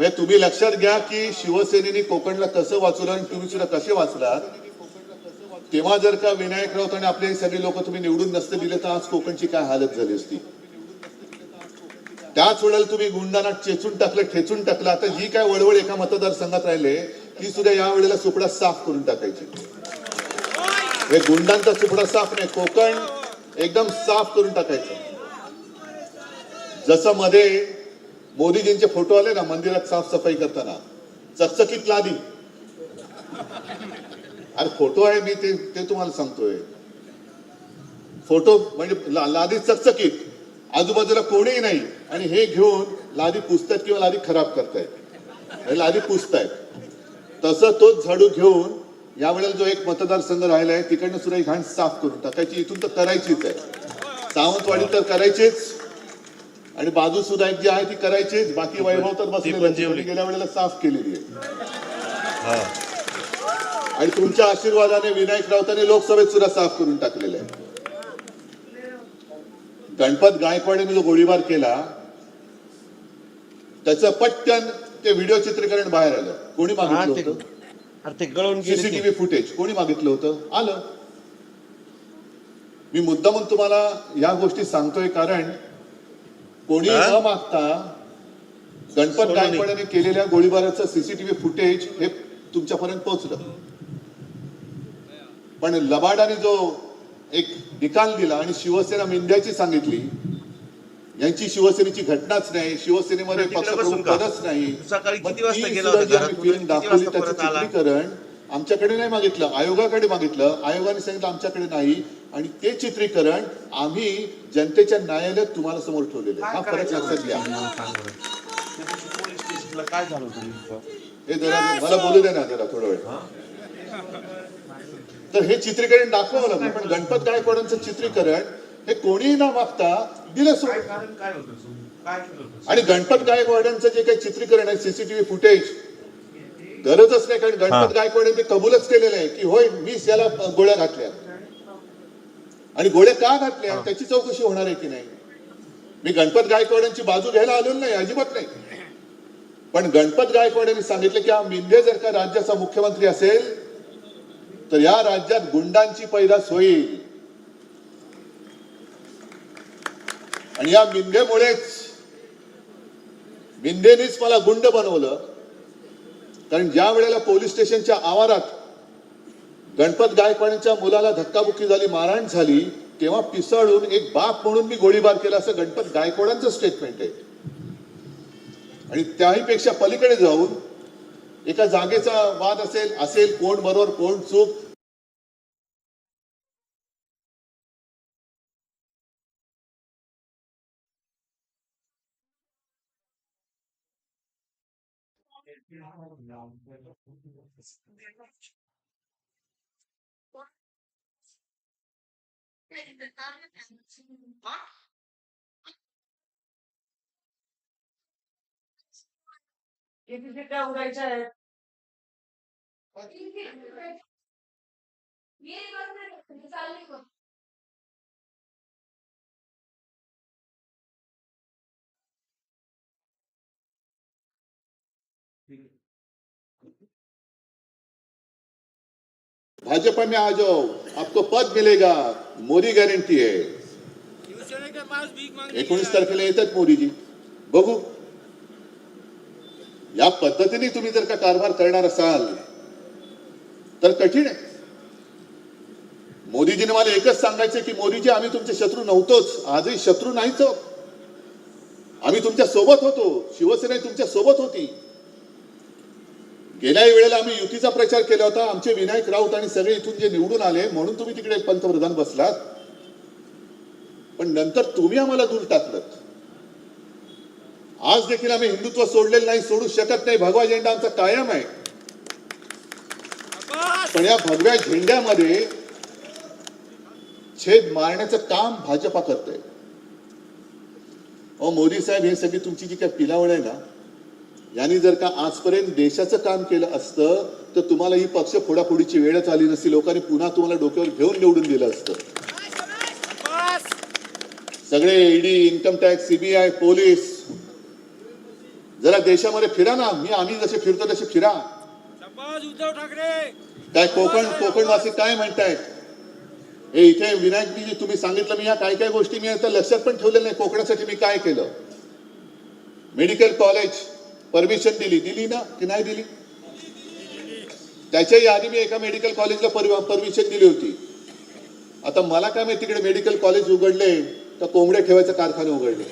म्हणजे तुम्ही लक्षात घ्या की शिवसेनेने कोकणला कसं वाचवलं आणि तुम्ही सुद्धा कसे वाचलात? तेव्हा जर का विनायक राऊत आणि आपले सगळे लोक तुम्ही निवडून नसते दिले तर आज कोकणची काय हालत झाली असती? त्याच वेळेला तुम्ही गुंडांना चेचून टाकलं ठेचून टाकलं. आता जी काय वळवळ एका मतदारसंघात राहिले ती सुद्धा या वेळेला सुपडा साफ करून टाकायची. हे गुंडांचा सुपडा साफ नाही कोकण एकदम साफ करून टाकायचं. जसं मध्ये मोदीजींचे फोटो आले ना मंदिरात साफसफाई करताना? चकचकीत लादी. अरे फोटो आहे मी ते ते तुम्हाला सांगतोय. फोटो म्हणजे ला- लादी चकचकीत. आजूबाजूला कोणीही नाही. आणि हे घेऊन लादी पुसतात किंवा लादी खराब करतायत. लादी पुसतायत. तसं तोच झाडू घेऊन यावेळेला जो एक मतदारसंघ राहिला आहे तिकडनं सुद्धा ही घाण साफ करून टाकायची. इथून तर करायचीच आहे. सावंतवाडी तर करायचीच. आणि बाजू सुद्धा एक जी आहे ती करायचीच बाकी वैभव तर. त्यांनी गेल्या वेळेला साफ केलेली आहे. आणि तुमच्या आशीर्वादाने विनायक राऊतांनी लोकसभेत सुद्धा साफ करून टाकलेलं आहे. गणपत गायकवाडीने जो गोळीबार केला त्याचं पटकन ते व्हिडिओ चित्रीकरण बाहेर आलं. कोणी मागितलं होतं. सीसीटीव्ही फुटेज कोणी मागितलं होतं? आलं. मी मुद्दामून तुम्हाला या गोष्टी सांगतोय कारण कोणी हा? न मागता गणपत. गायकवाडाने केलेल्या गोळीबाराचं सीसीटीव्ही फुटेज हे तुमच्यापर्यंत पोहोचलं पण लबाडाने जो एक निकाल दिला आणि शिवसेना मिंद्याची सांगितली यांची शिवसेनेची घटनाच नाही शिवसेनेमध्ये पक्षप्रमुख? पदच नाही दाखवली त्याचं? चित्रीकरण आमच्याकडे नाही मागितलं आयोगाकडे मागितलं आयोगाने सांगितलं आमच्याकडे नाही आणि ते चित्रीकरण आम्ही जनतेच्या न्यायालयात तुम्हाला समोर ठेवलेलं हा फरक लक्षात घ्या. काय झालं? हे जरा मला बोलू दे ना जरा थोडा वेळ. तर हे चित्रीकरण दाखवावं लागलं पण गणपत गायकवाडांचं चित्रीकरण हे कोणीही न मागता दिलं आणि गणपत गायकवाडांचं जे काही चित्रीकरण आहे सीसीटीव्ही फुटेज गरजच नाही. कारण गणपत गायकवाडांनी कबूलच केलेलं आहे की होय मीच याला गोळ्या घातल्या. आणि गोळ्या का घातल्या? त्याची चौकशी होणार आहे की नाही? मी गणपत गायकवाडांची बाजू घ्यायला आलेलो नाही अजिबात नाही. पण गणपत गायकवाडांनी सांगितलं की हा मिंदे जर का राज्याचा मुख्यमंत्री असेल तर या राज्यात गुंडांची पैदास होईल. आणि या मिंदेमुळेच मिंदेनेच मला गुंड बनवलं. कारण ज्या वेळेला पोलीस स्टेशनच्या आवारात गणपत गायकवाडांच्या मुलाला धक्काबुक्की झाली मारहाण झाली तेव्हा पिसळून एक बाप म्हणून मी गोळीबार केला असं गणपत गायकवाडांचं स्टेटमेंट आहे. आणि त्याही पेक्षा पलीकडे जाऊन एका जागेचा वाद असेल असेल कोण बरोबर कोण चूक किती शिट्ट्या उडायच्या आहेत भाजपा में आ जाओ आपको पद मिलेगा मोदी गॅरंटी आहे एकोणीस तारखेला येतात मोदीजी बघू। या पद्धतीने तुम्ही जर का कारभार करणार असाल तर कठीण आहे. मोदीजीने मला एकच सांगायचं की मोदीजी आम्ही तुमचे शत्रू नव्हतोच. आजही शत्रू नाहीच. आम्ही तुमच्यासोबत होतो. शिवसेना तुमच्यासोबत होती. गेल्याही वेळेला आम्ही युतीचा प्रचार केला होता. आमचे विनायक राऊत आणि सगळे इथून जे निवडून आले म्हणून तुम्ही तिकडे पंतप्रधान बसलात. पण नंतर तुम्ही आम्हाला दूर टाकलं. आज देखील आम्ही हिंदुत्व सोडलेलं नाही सोडू शकत नाही. भगवा झेंडा आमचा कायम आहे. पण या भगव्या झेंड्यामध्ये छेद मारण्याचं काम भाजपा करतंय. अहो मोदी साहेब हे सगळी तुमची जी काय पिलावळ आहे ना यांनी जर का आजपर्यंत देशाचं काम केलं असतं तर तुम्हाला ही पक्ष फोडाफोडीची वेळच आली नसती. लोकांनी पुन्हा तुम्हाला डोक्यावर घेऊन निवडून दिलं असतं. सगळे ED income tax CBI police जरा देशामध्ये फिरा ना. मी आम्ही जसे फिरतो तसे फिरा. उद्धव ठाकरे. काय कोकण कोकणवासी काय म्हणतायत? हे इथे विनायकजी तुम्ही सांगितलं मी या काय काय गोष्टी मी आता लक्षात पण ठेवलेल्या नाही. कोकणासाठी मी काय केलं? Medical college. परमिशन दिली. दिली ना? की नाही दिली? त्याच्याही आधी मी एका मेडिकल कॉलेजला परमिशन दिली होती. आता मला काय माहिती तिकडे मेडिकल कॉलेज उघडले तर कोंबड्या ठेवायचा कारखाने उघडले?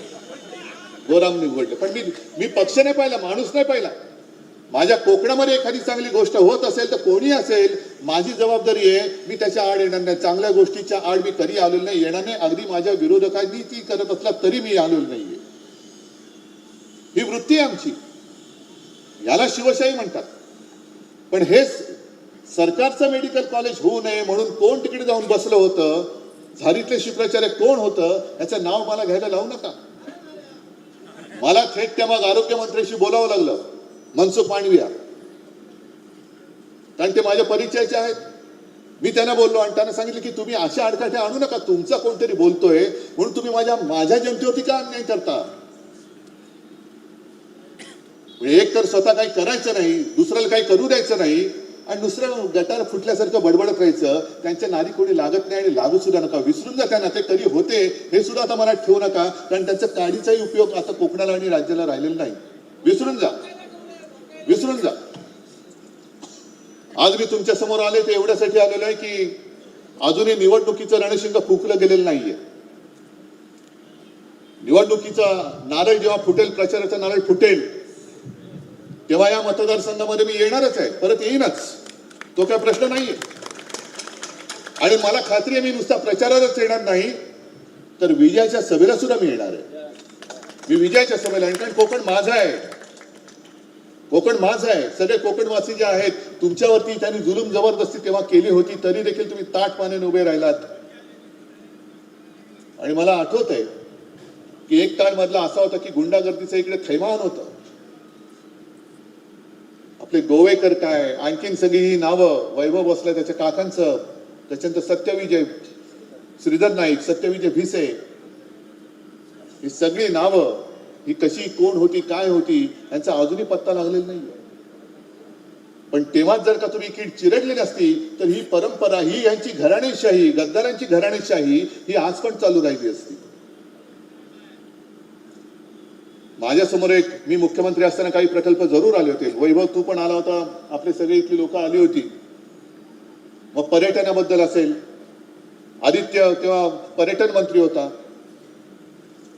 गोरामने उघडले. पण मी मी पक्ष नाही पाहिला माणूस नाही पाहिला. माझ्या कोकणामध्ये एखादी चांगली गोष्ट होत असेल तर कोणी असेल माझी जबाबदारी आहे मी त्याच्या आड येणार नाही. चांगल्या गोष्टीच्या आड मी कधी आलेलो नाही येणार नाही. अगदी माझ्या विरोधकांनी ती करत असला तरी मी आलेलो नाहीये. ही वृत्ती आहे आमची. याला शिवशाही म्हणतात. पण हे सरकारचं मेडिकल कॉलेज होऊ नये म्हणून कोण तिकडे जाऊन बसलं होतं? झारीतले शुक्राचार्य कोण होतं? याचं नाव मला घ्यायला लावू नका. मला थेट त्या मग आरोग्यमंत्र्यांशी बोलावं लागलं. मनसुख मांडविया. कारण ते माझ्या परिचयाचे आहेत. मी त्यांना बोललो आणि त्यांना सांगितलं की तुम्ही अशा अडकाठ्या आणू नका. तुमचा कोणतरी बोलतोय म्हणून तुम्ही माझ्या माझ्या जनतेवरती का अन्याय करता? एक तर स्वतः काही करायचं नाही दुसऱ्याला काही करू द्यायचं नाही आणि दुसरं गटार फुटल्यासारखं बडबडत राहायचं त्यांच्या नारी कोणी लागत नाही आणि लागू सुद्धा नका. विसरून जा त्यांना ते कधी होते हे सुद्धा आता मनात ठेवू नका कारण त्यांचा काडीचाही उपयोग आता कोकणाला आणि राज्याला राहिलेला नाही. विसरून जा. विसरून जा. आज मी तुमच्यासमोर आले ते एवढ्यासाठी आलेलो आहे की अजूनही निवडणुकीचं रणशिंग फुकलं गेलेलं नाहीये. निवडणुकीचा नारळ जेव्हा फुटेल प्रचाराचा नारळ फुटेल तेव्हा या मतदारसंघामध्ये मी येणारच आहे. परत येईनच. तो काय प्रश्न नाहीये. आणि मला खात्री आहे मी नुसता प्रचारालाच येणार नाही तर विजयाच्या सभेला सुद्धा मी येणार आहे. मी विजयाच्या सभेला कारण कोकण माझं आहे. कोकण माझं आहे. सगळे कोकणवासी जे आहेत तुमच्यावरती त्यांनी जुलूम जबरदस्ती तेव्हा केली होती तरी देखील तुम्ही ताट पाण्याने उभे राहिलात. आणि मला आठवत आहे की एक काळ मधला असा होता की गुंडागर्दीचं इकडे थैमान होतं. आपले गोवेकर काय? आणखीन सगळी ही नावं वैभव बसलं त्याच्या काकांचं त्याच्यानंतर सत्यविजय श्रीधर नाईक सत्यविजय भिसे ही सगळी नावं ही कशी कोण होती काय होती यांचा अजूनही पत्ता लागलेला नाहीये. पण तेव्हाच जर का तुम्ही कीड चिरडली नसती तर ही परंपरा ही यांची घराणेशाही गद्दारांची घराणेशाही ही आज पण चालू राहिली असती. माझ्यासमोर एक मी मुख्यमंत्री असताना काही प्रकल्प जरूर आले होते. वैभव तू पण आला होता. आपले सगळे इथली लोक आली होती. मग पर्यटनाबद्दल असेल. आदित्य तेव्हा पर्यटन मंत्री होता.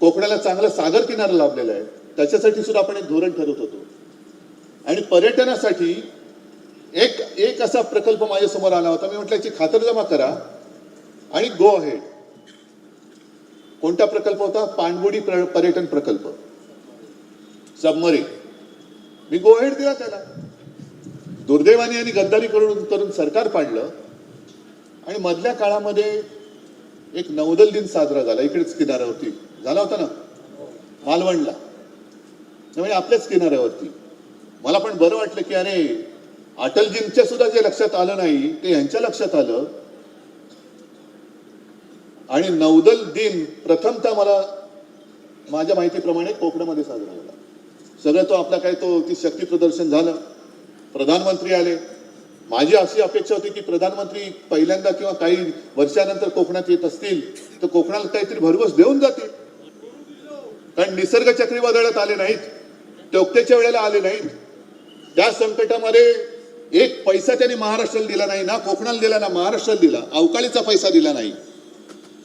कोकणाला चांगला सागर किनारा लाभलेला आहे. त्याच्यासाठी सुद्धा आपण एक धोरण ठरवत होतो. आणि पर्यटनासाठी एक एक असा प्रकल्प माझ्यासमोर आला होता. मी म्हटलं याची खातरजमा करा. आणि गो अहेड कोणता प्रकल्प होता? पाणबुडी पर्यटन प्रकल्प. सबमरीन मी गोहेड दिला त्याला. दुर्दैवाने यांनी गद्दारी करून करून सरकार पाडलं. आणि मधल्या काळामध्ये एक नौदल दिन साजरा झाला. इकडेच किनाऱ्यावरती. झाला होता ना? मालवणला. म्हणजे आपल्याच किनाऱ्यावरती. मला पण बरं वाटलं की अरे अटलजींच्या सुद्धा जे लक्षात आलं नाही ते यांच्या लक्षात आलं. आणि नौदल दिन प्रथमतः मला माझ्या माहितीप्रमाणे कोकणामध्ये साजरा झाला. सगळं तो आपला काय तो ती शक्ती प्रदर्शन झालं. प्रधानमंत्री आले. माझी अशी अपेक्षा होती की प्रधानमंत्री पहिल्यांदा किंवा काही वर्षानंतर कोकणात येत असतील तर कोकणाला काहीतरी भरघोस देऊन जातील. कारण निसर्ग चक्रीवादळात आले नाहीत. टोकतेच्या वेळेला आले नाहीत. त्या संकटामध्ये एक पैसा त्यांनी महाराष्ट्राला दिला नाही ना कोकणाला दिला ना महाराष्ट्राला दिला. अवकाळीचा पैसा दिला नाही.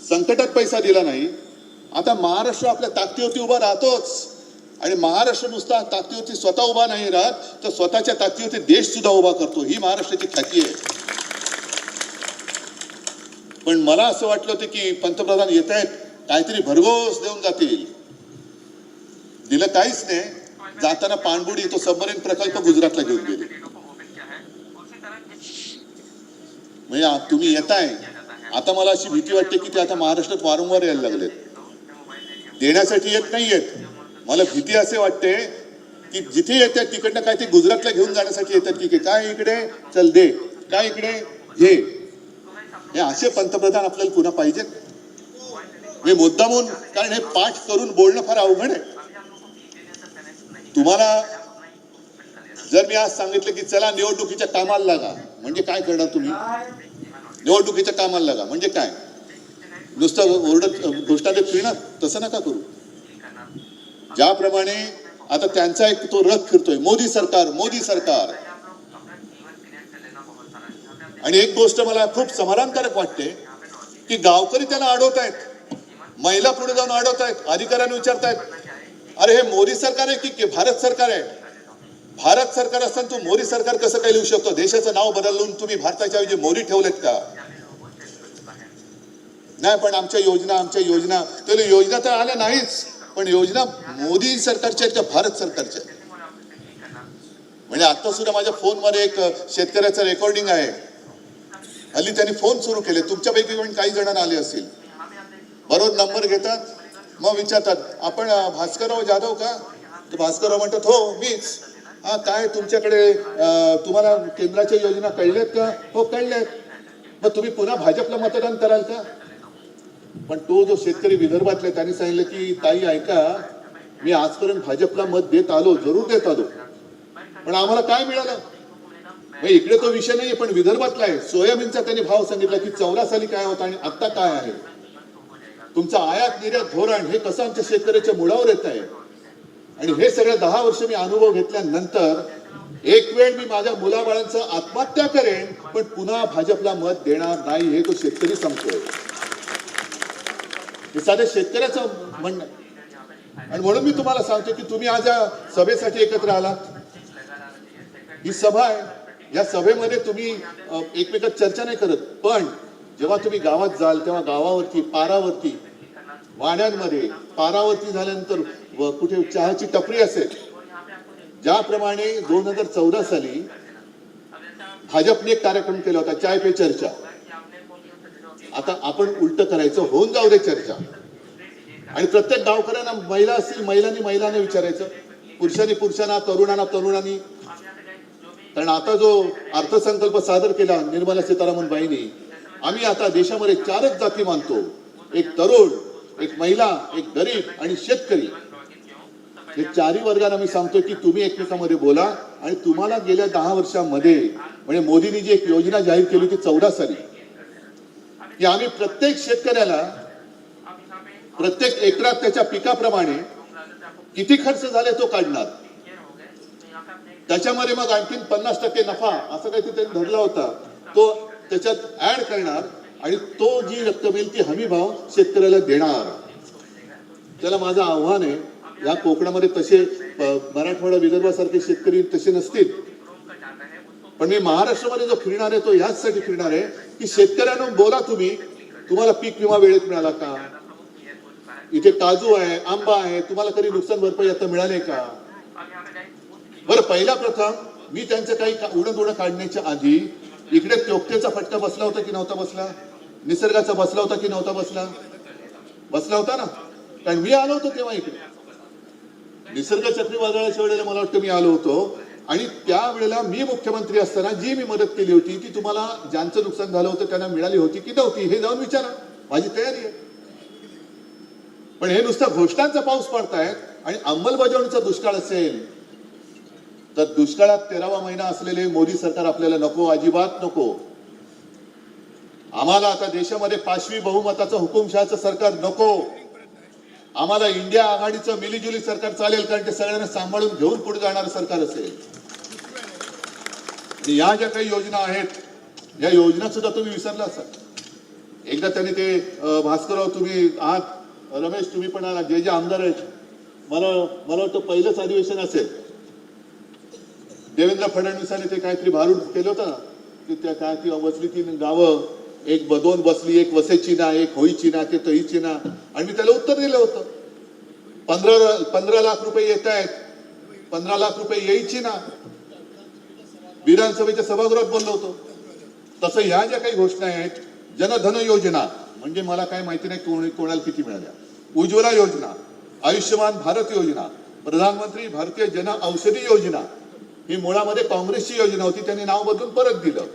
संकटात पैसा दिला नाही. आता महाराष्ट्र आपल्या ताकदीवरती उभा राहतोच. आणि महाराष्ट्र नुसता ताकदीवरती स्वतः उभा नाही राहत तर स्वतःच्या ताकदीवरती देश सुद्धा उभा करतो. ही महाराष्ट्राची ख्याती आहे. पण मला असं वाटलं होतं की पंतप्रधान येत आहेत काहीतरी भरघोस देऊन जातील. दिलं काहीच नाही. जाताना पाणबुडी तो सबमरीन प्रकल्प गुजरातला घेऊन गेले. म्हणजे तुम्ही येताय आता मला अशी भीती वाटते की ते आता महाराष्ट्रात वारंवार यायला लागलेत. देण्यासाठी येत नाही येत मला भीती असे वाटते की जिथे येतात तिकडनं काय ते गुजरातला घेऊन जाण्यासाठी येतात की काय? इकडे? चल दे. काय इकडे? घे हे असे पंतप्रधान आपल्याला पुन्हा पाहिजेत. मी मुद्दामून कारण हे पाठ करून बोलणं फार अवघड आहे. तुम्हाला जर मी आज सांगितलं की चला निवडणुकीच्या कामाला लागा म्हणजे काय करणार तुम्ही? निवडणुकीच्या कामाला लागा म्हणजे काय? नुसतं ओरडत घोषणा फिरणार? तसं नका करू. ज्याप्रमाणे आता त्यांचा एक तो रथ फिरतोय मोदी सरकार मोदी सरकार. आणि एक गोष्ट मला खूप समाधानकारक वाटते की गावकरी त्याला अडवतायत महिला पुढे जाऊन अडवतायत अधिकाऱ्यांना विचारतायत अरे हे मोदी सरकार आहे की की भारत सरकार आहे? भारत सरकार असताना तू मोदी सरकार कसं काय लिहू शकतो? देशाचं नाव बदलून तुम्ही भारताच्या ऐवजी मोदी ठेवलेत का? नाही पण आमच्या योजना आमच्या योजना तर योजना तर आल्या नाहीच. पण योजना मोदी सरकारच्या आहेत का भारत सरकारच्या म्हणजे आता सुद्धा माझ्या फोनमध्ये एक शेतकऱ्याचं रेकॉर्डिंग आहे. हल्ली त्यांनी फोन सुरू केले. तुमच्यापैकी पण काही जणांना आले असतील. बरोबर नंबर घेतात. मग विचारतात आपण भास्करराव जाधव का? तर भास्करराव म्हणतात हो मीच. हा काय तुमच्याकडे तुम्हाला केंद्राच्या योजना कळल्यात का? हो कळल्यात. मग तुम्ही पुन्हा भाजपला मतदान कराल का? पण तो जो शेतकरी विदर्भातला त्यांनी सांगितलं की ताई ऐका मी आजपर्यंत भाजपला मत देत आलो जरूर देत आलो. पण आम्हाला काय मिळालं? मग इकडे तो विषय नाही पण विदर्भातला आहे. सोयाबीनचा त्यांनी भाव सांगितला की चौदा साली काय होता आणि आता काय आहे? तुमचं आयात निर्यात धोरण हे कसं आमच्या शेतकऱ्याच्या मुळावर येत आहे? आणि हे सगळं दहा वर्ष मी अनुभव घेतल्यानंतर एक वेळ मी माझ्या मुलाबाळांचं आत्महत्या करेन पण पुन्हा भाजपला मत देणार नाही हे तो शेतकरी सांगतोय. हे साध्या शेतकऱ्याचं म्हणणं आणि म्हणून मी तुम्हाला सांगतो की तुम्ही आज या सभेसाठी एकत्र आलात. ही सभा आहे. या सभेमध्ये तुम्ही एकमेकात चर्चा नाही करत. पण जेव्हा तुम्ही गावात जाल तेव्हा गावावरती पारावरती वाड्यांमध्ये पारावरती झाल्यानंतर कुठे चहाची टपरी असेल ज्याप्रमाणे दोन हजार चौदा साली भाजपने एक कार्यक्रम केला होता चाय पे चर्चा. आता आपण उलट करायचं होऊन जाऊ दे चर्चा. आणि प्रत्येक गावकऱ्यांना महिला असतील महिलांनी महिलांना विचारायचं. पुरुषांनी पुरुषांना तरुणांना तरुणांनी. कारण आता जो अर्थसंकल्प सादर केला निर्मला सीतारामन बाईंनी आम्ही आता देशामध्ये चारच जाती मानतो. एक तरुण एक महिला एक गरीब आणि शेतकरी. हे चारही वर्गांना मी सांगतो की तुम्ही एकमेकांमध्ये बोला आणि तुम्हाला गेल्या दहा वर्षामध्ये म्हणजे मोदींनी जी एक योजना जाहीर केली होती चौदा साली की आम्ही प्रत्येक शेतकऱ्याला प्रत्येक एकरात त्याच्या पिकाप्रमाणे किती खर्च झाले तो काढणार. त्याच्यामध्ये मग आणखीन पन्नास टक्के नफा असं काही त्यांनी धरला होता. तो त्याच्यात ऍड करणार आणि तो जी रक्कम येईल ती हमी भाव शेतकऱ्याला देणार. त्याला माझं आव्हान आहे या कोकणामध्ये तसे मराठवाडा विदर्भासारखे शेतकरी तसे नसतील. पण मी महाराष्ट्रामध्ये जो फिरणार आहे तो याचसाठी फिरणार आहे की शेतकऱ्यांना बोला तुम्ही तुम्हाला पीक विमा वेळेत मिळाला का? इथे काजू आहे आंबा आहे तुम्हाला कधी नुकसान भरपाई आता मिळाले का? बरं पहिला प्रथम मी त्यांचं काही उडण उडं काढण्याच्या आधी इकडे तोक्तेचा फटका बसला होता की नव्हता बसला? निसर्गाचा बसला होता की नव्हता बसला? बसला होता ना? कारण मी आलो होतो तेव्हा इकडे. निसर्ग चक्रीवादळाच्या वेळेला मला वाटतं मी आलो होतो. आणि त्यावेळेला मी मुख्यमंत्री असताना जी मी मदत केली होती ती तुम्हाला ज्यांचं नुकसान झालं होतं त्यांना मिळाली होती की नव्हती हे जाऊन विचारा. माझी तयारी आहे. पण हे नुसतं घोषणांचा पाऊस पडतायत आणि अंमलबजावणीचा दुष्काळ असेल तर दुष्काळात तेरावा महिना असलेले मोदी सरकार आपल्याला नको अजिबात नको. आम्हाला आता देशामध्ये पाचवी बहुमताचं हुकुमशहाचं सरकार नको. आम्हाला इंडिया आघाडीचं मिलीजुली सरकार चालेल कारण ते सगळ्यांना सांभाळून घेऊन पुढे जाणारं सरकार असेल. या ज्या काही योजना आहेत या योजना सुद्धा तुम्ही विसरला असाल. एकदा त्यांनी ते भास्करराव तुम्ही आहात रमेश तुम्ही पण आहात जे जे आमदार आहेत मला मला वाटतं पहिलंच अधिवेशन असेल. देवेंद्र फडणवीसांनी ते काहीतरी भारून केलं होतं ना की त्या काय ती बसली तीन गावं एक ब- दोन बसली एक वसेची ना एक होईची ना ते तईची ना आणि मी त्याला उत्तर दिलं होतं. पंधरा पंधरा लाख रुपये येत आहेत पंधरा लाख रुपये यायची ना विधानसभेच्या सभागृहात बोललो होतो. तसं ह्या ज्या काही घोषणा आहेत जनधन योजना म्हणजे मला काय माहिती नाही कोणी कोणाला किती मिळाल्या. उज्ज्वला योजना आयुष्यमान भारत योजना प्रधानमंत्री भारतीय जन औषधी योजना ही मुळामध्ये काँग्रेसची योजना होती त्यांनी नाव बदलून परत दिलं.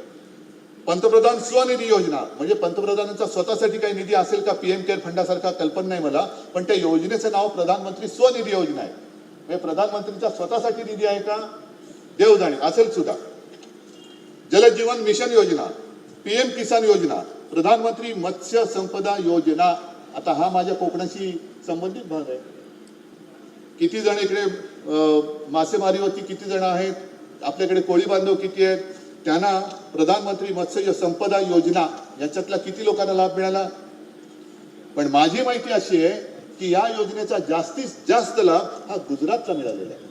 पंतप्रधान स्वनिधी योजना म्हणजे पंतप्रधानांचा स्वतःसाठी काही निधी असेल का पीएम केअर फंडासारखा कल्पना नाही मला पण त्या योजनेचं नाव प्रधानमंत्री स्वनिधी योजना आहे. हे प्रधानमंत्रीचा स्वतःसाठी निधी आहे का? देव जाणे असेल सुद्धा. जलजीवन मिशन योजना पीएम किसान योजना प्रधानमंत्री मत्स्य संपदा योजना. आता हा माझ्या कोकणाशी संबंधित भाग आहे. किती जण इकडे मासेमारीवरती किती जण आहेत? आपल्याकडे कोळी बांधव किती आहेत? त्यांना प्रधानमंत्री मत्स्य संपदा योजना याच्यातला किती लोकांना लाभ मिळाला? पण माझी माहिती अशी आहे की या योजनेचा जास्तीत जास्त लाभ हा गुजरातचा मिळालेला आहे.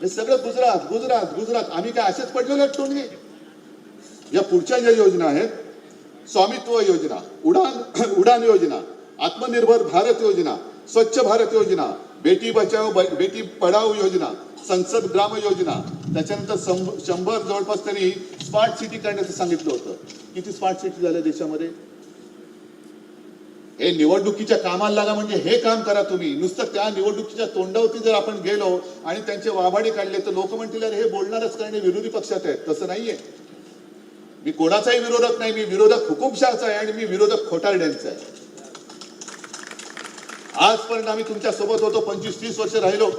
हे सगळं गुजरात गुजरात गुजरात. आम्ही काय असेच पडलेलो आहेत टोनगे या पुढच्या ज्या योजना आहेत स्वामित्व योजना उडान उडान योजना आत्मनिर्भर भारत योजना स्वच्छ भारत योजना बेटी बचाओ बेटी पढाओ योजना संसद ग्राम योजना त्याच्यानंतर शंभर जवळपास त्यांनी स्मार्ट सिटी करण्याचं सांगितलं होतं. किती स्मार्ट सिटी झाल्या देशामध्ये? हे निवडणुकीच्या कामाला लागा म्हणजे हे काम करा तुम्ही. नुसतं त्या निवडणुकीच्या तोंडावरती जर आपण गेलो आणि त्यांचे वाभाडे काढले तर लोक म्हणतील अरे हे बोलणारच कारण विरोधी पक्षात आहेत. तसं नाहीये. मी कोणाचाही विरोधक नाही मी विरोधक हुकुमशहाचा आहे आणि मी विरोधक खोटारड्यांचा आहे. आजपर्यंत आम्ही तुमच्यासोबत होतो पंचवीस तीस वर्ष राहिलो.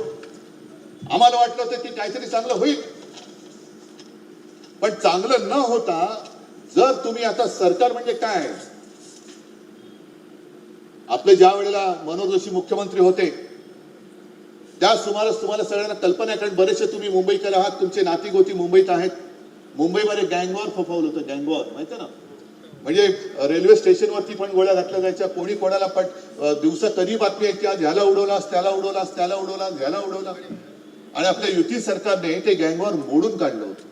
आम्हाला वाटलं होतं की काहीतरी चांगलं होईल. पण चांगलं न होता जर तुम्ही आता सरकार म्हणजे काय? आपले ज्या वेळेला मनोज जोशी मुख्यमंत्री होते त्या सुमारास तुम्हाला सगळ्यांना कल्पना आहे कारण बरेचसे तुम्ही मुंबईकर आहात तुमचे नाती गोती मुंबईत आहेत. मुंबईमध्ये गँगवॉर फोफावलं होतं गँगवॉर माहिती ना? म्हणजे रेल्वे स्टेशनवरती पण गोळ्या घातल्या जायच्या कोणी कोणाला पण दिवसा कधी बातमी आहे की आज ह्याला उडवलास त्याला उडवलास त्याला उडवलास ह्याला उडवला आणि आपल्या युती सरकारने ते गँगवॉर मोडून काढलं होतं.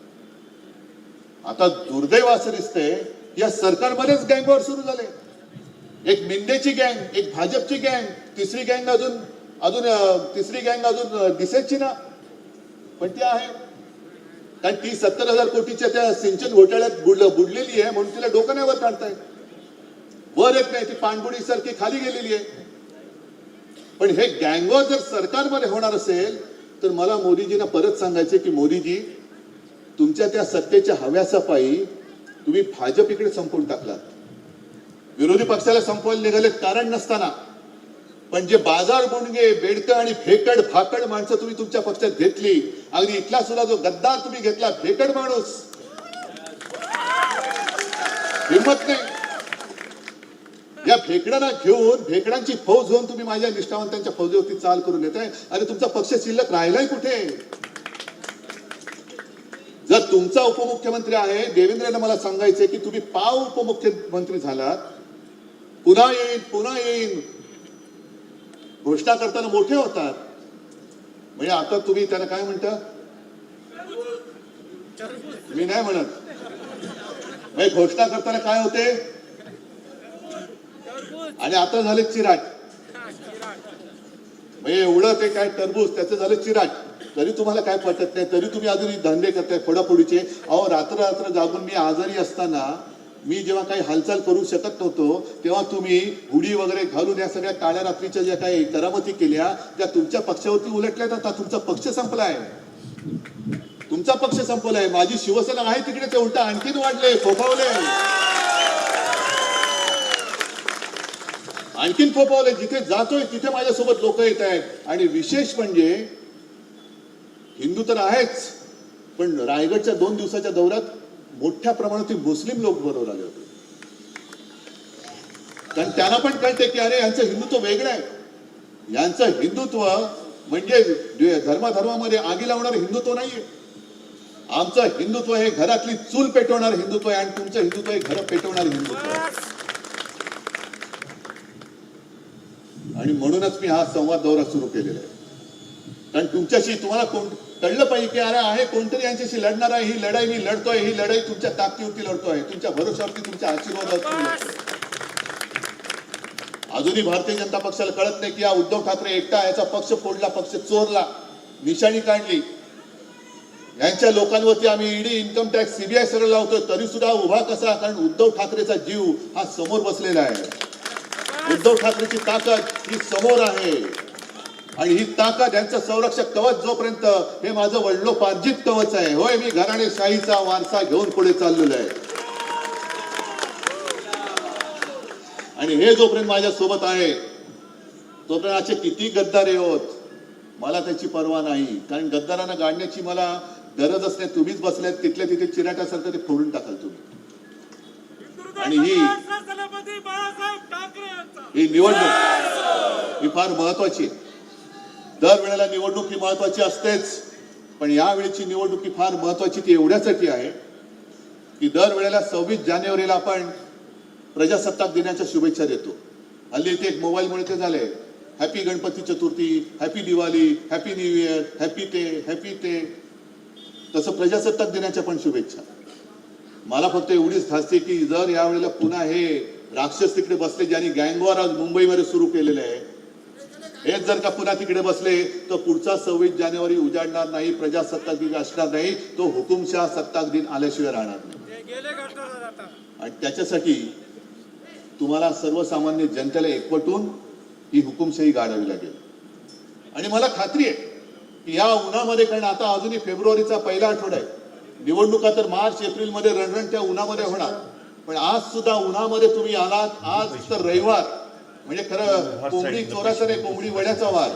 आता दुर्दैव असं दिसतंय या सरकारमध्येच गँगवॉर सुरू झाले. एक मिंदेची गँग एक भाजपची गँग तिसरी गँग अजून अजून तिसरी गँग अजून दिसेची ना? पण ती आहे. कारण ती सत्तर हजार कोटीच्या त्या सिंचन घोटाळ्यात बुड बुडलेली आहे म्हणून तिला डोकं नाही वर काढताय वर येत नाही ती पाणबुडी सारखी खाली गेलेली आहे. पण हे गँगो जर सरकारमध्ये होणार असेल तर मला मोदीजींना परत सांगायचे की मोदीजी तुमच्या त्या सत्तेच्या हव्यासापायी तुम्ही भाजप इकडे संपवून टाकलात. विरोधी पक्षाला संपवायला निघाले कारण नसताना. पण जे बाजार गुणगे बेडकं आणि फेकड फाकड माणसं तुम्ही तुमच्या पक्षात घेतली. अगदी इथला सुद्धा जो गद्दार तुम्ही घेतला फेकड माणूस. हिंमत नाही. या फेकडांना घेऊन फेकडांची फौज घेऊन तुम्ही माझ्या निष्ठावंतांच्या फौजेवरती चाल करून येताय. अरे तुमचा पक्ष शिल्लक राहिलाय कुठे? जर तुमचा उपमुख्यमंत्री आहे देवेंद्रने मला सांगायचंय की तुम्ही पाव उपमुख्यमंत्री झालात. पुन्हा येईन पुन्हा येईन. घोषणा करताना मोठे होतात. म्हणजे आता तुम्ही त्याला काय म्हणता? मी नाही म्हणत. म्हणजे घोषणा करताना काय होते? आणि आता झाले चिराट म्हणजे एवढं ते काय टरबूज त्याचं झालं चिराट तरी तुम्हाला काय पटत नाही? तरी तुम्ही अजून धंदे करताय फोडाफोडीचे. अहो रात्र रात्र जागून मी आजारी असताना मी जेव्हा काही हालचाल करू शकत नव्हतो तेव्हा तुम्ही हुडी वगैरे घालून या सगळ्या काळ्या रात्रीच्या ज्या काही करामती केल्या त्या तुमच्या पक्षावरती उलटल्या जातात तुमचा पक्ष संपलाय. तुमचा पक्ष संपलाय. माझी शिवसेना आहे तिकडे ते उलटा आणखीन वाढले फोफावले आणखीन फोफावले जिथे जातोय तिथे माझ्यासोबत लोक येत आहेत. आणि विशेष म्हणजे हिंदू तर आहेच पण रायगडच्या दोन दिवसाच्या दौऱ्यात मोठ्या प्रमाणात मुस्लिम लोक बरोबर आले होते कारण त्यांना पण कळते की अरे यांचं हिंदुत्व वेगळं आहे. यांचं हिंदुत्व म्हणजे धर्माधर्मामध्ये आगी लावणार हिंदुत्व नाहीये. आमचं हिंदुत्व हे घरातली चूल पेटवणार हिंदुत्व आहे आणि तुमचं हिंदुत्व हे घर पेटवणार हिंदुत्व आहे. आणि म्हणूनच मी हा संवाद दौरा सुरू केलेला आहे. कारण तुमच्याशी तुम्हाला कोण कळलं पाहिजे की अरे आहे कोणतरी यांच्याशी लढणार आहे ही लढाई मी लढतोय ही लढाई तुमच्या ताकदीवरती लढतोय तुमच्या भरोश्यावरती तुमच्या आशीर्वादावरती. अजूनही भारतीय जनता पक्षाला कळत नाही की हा उद्धव ठाकरे एकटा याचा पक्ष फोडला पक्ष चोरला निशाणी काढली. यांच्या लोकांवरती आम्ही ईडी इन्कम टॅक्स सीबीआय सगळं लावतोय तरी सुद्धा उभा कसा कारण उद्धव ठाकरेचा जीव हा समोर बसलेला आहे. उद्धव ठाकरेची ताकद ही समोर आहे. आणि ही ताकद यांचं संरक्षक कवच जोपर्यंत हे माझं वडलोपार्जित कवच आहे. होय मी घराणे शाहीचा वारसा घेऊन पुढे चाललेलो आहे. आणि हे जोपर्यंत माझ्या सोबत आहे तोपर्यंत असे किती गद्दार होत मला त्याची पर्वा नाही. कारण गद्दारांना गाडण्याची मला गरजच नाही तुम्हीच बसल्यात तिथल्या तिथे चिराट्यासारखं ते फोडून टाकाल तुम्ही. आणि ही ही निवडणूक ही फार महत्वाची आहे. दरवेळेला निवडणूक ही महत्वाची असतेच पण यावेळीची निवडणूक ही फार महत्वाची ती एवढ्यासाठी आहे की दरवेळेला सव्वीस जानेवारीला आपण प्रजासत्ताक दिनाच्या शुभेच्छा देतो. हल्ली ते एक मोबाईलमुळे ते झाले. Happy Ganpati Chaturthi happy Diwali happy new year happy ते हॅपी ते. तसं प्रजासत्ताक दिनाच्या पण शुभेच्छा. मला फक्त एवढीच धास्ती की जर यावेळेला पुन्हा हे राक्षस तिकडे बसले ज्यांनी गँगवार आज मुंबईमध्ये सुरू केलेले आहे हेच जर का पुन्हा तिकडे बसले तर पुढचा सव्वीस जानेवारी उजाडणार नाही प्रजासत्ताक दिन असणार नाही तो हुकुमशाह सत्ताक दिन आल्याशिवाय राहणार नाही. आणि त्याच्यासाठी तुम्हाला सर्वसामान्य जनतेला एकवटून ही हुकुमशाही गाडावी लागेल. आणि मला खात्री आहे की या उन्हामध्ये कारण आता अजूनही फेब्रुवारीचा पहिला आठवडा आहे. निवडणुका तर मार्च एप्रिलमध्ये रणरणच्या उन्हामध्ये होणार. पण आज सुद्धा उन्हामध्ये तुम्ही आलात आज तर रविवार. म्हणजे खरं कोंबडी चोराचा नाही कोंबडी वड्याचा वार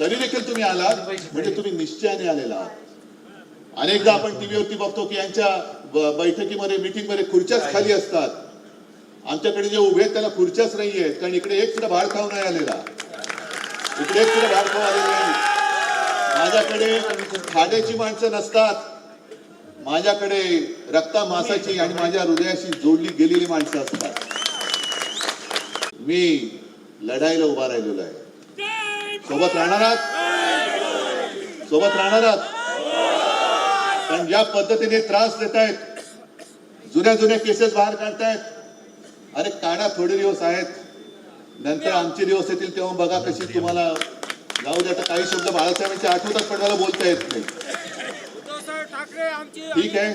तरी देखील तुम्ही आलात म्हणजे तुम्ही निश्चयाने आलेला आहात. अनेकदा आपण टीव्हीवरती बघतो की यांच्या ब- बैठकीमध्ये मिटिंगमध्ये खुर्च्याच खाली असतात. आमच्याकडे जे उभे आहेत त्याला खुर्च्याच नाही आहेत कारण इकडे एक सुद्धा भाड खाऊ नाही आलेला. इकडे एक सुद्धा भाड खाऊ आलेला नाही. माझ्याकडे खाड्याची माणसं नसतात. माझ्याकडे रक्ता मासाची आणि माझ्या हृदयाशी जोडली गेलेली माणसं असतात. मी लढाईला उभा राहिलेलो आहे. सोबत राहणार आहात? सोबत राहणार आहात? पण ज्या पद्धतीने त्रास देत आहेत जुन्या जुन्या केसेस बाहेर काढतायत अरे काढा थोडे दिवस आहेत. नंतर आमचे दिवस येतील तेव्हा बघा कशी तुम्हाला जाऊ द्या आता काही शब्द बाळासाहेबांचे आठवतात पण मला बोलता येत नाही. उद्धवसाहेब ठाकरे आमची ठीक आहे.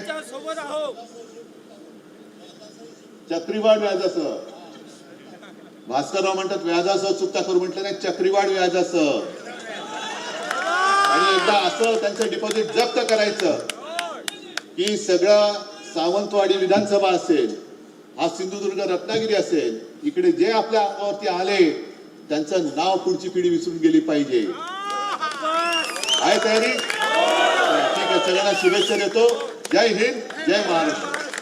चक्रीवाढ व्याजासह भास्करराव म्हणतात व्याजासह चुकता करू म्हटलं नाही चक्रीवाढ व्याजासह. आणि एकदा असं त्यांचं डिपॉझिट जप्त करायचं की सगळं सावंतवाडी विधानसभा असेल हा सिंधुदुर्ग रत्नागिरी असेल इकडे जे आपल्या अंगावरती आले त्यांचं नाव पुढची पिढी विसरून गेली पाहिजे. आहे तयारी? ठीक आहे सगळ्यांना शुभेच्छा देतो. जय हिंद जय महाराष्ट्र.